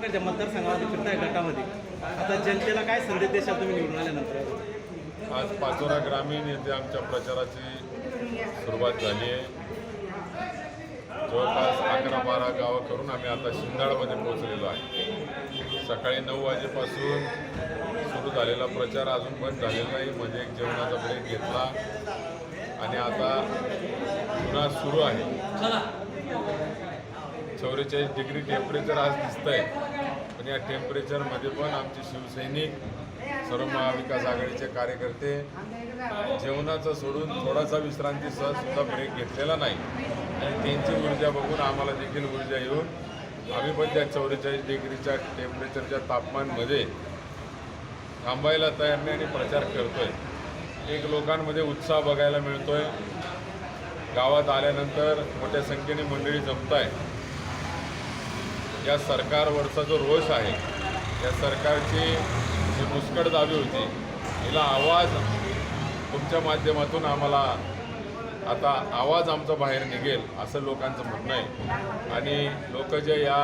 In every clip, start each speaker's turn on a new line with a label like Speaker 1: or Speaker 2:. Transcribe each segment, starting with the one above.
Speaker 1: तिकडच्या मतदारसंघामध्ये फिरताय गटामध्ये. आता जनतेला काय संदेश देशाल तुम्ही निवडून आल्यानंतर?
Speaker 2: आज पाचोरा ग्रामीण येथे आमच्या प्रचाराची सुरुवात झाली आहे. जवळपास अकरा बारा गावं करून आम्ही आता शिंदाळमध्ये पोहोचलेलो आहे. सकाळी नऊ वाजेपासून सुरू झालेला प्रचार अजून बंद झालेला नाही. म्हणजे एक जेवणाचा ब्रेक घेतला. आणि आता पुन्हा सुरू आहे. चौवेचाळीस डिग्री टेम्परेचर आज दिसत आहे पण या टेम्परेचरमध्ये पण आमचे शिवसैनिक सर्व महाविकास आघाडीचे कार्यकर्ते जेवणाचं सोडून थोडासा विश्रांती सुद्धा ब्रेक घेतलेला नाही. आणि त्यांची ऊर्जा बघून आम्हाला देखील ऊर्जा येऊन आम्ही पण त्या चौवेचाळीस डिग्रीच्या टेम्परेचरच्या तापमानमध्ये थांबायला तयार नाही आणि प्रचार करतोय. एक लोकांमध्ये उत्साह बघायला मिळतोय. गावात आल्यानंतर मोठ्या संख्येने मंडळी जमत आहे या सरकारवरचा जो रोष आहे या सरकारची जी मुस्कट दावी होती हिला आवाज तुमच्या माध्यमातून आम्हाला आता आवाज आमचा बाहेर निघेल असं लोकांचं म्हणणं आहे. आणि लोक जे या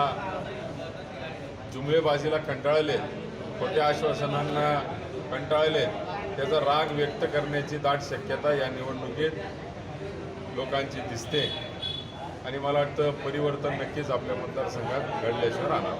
Speaker 2: जुमलेबाजीला कंटाळले खोट्या आश्वासनांना कंटाळले त्याचा राग व्यक्त करण्याची दाट शक्यता या निवडणुकीत लोकांची दिसते. आणि मला वाटतं परिवर्तन नक्कीच आपल्या मतदारसंघात घडल्याशिवाय राहणार.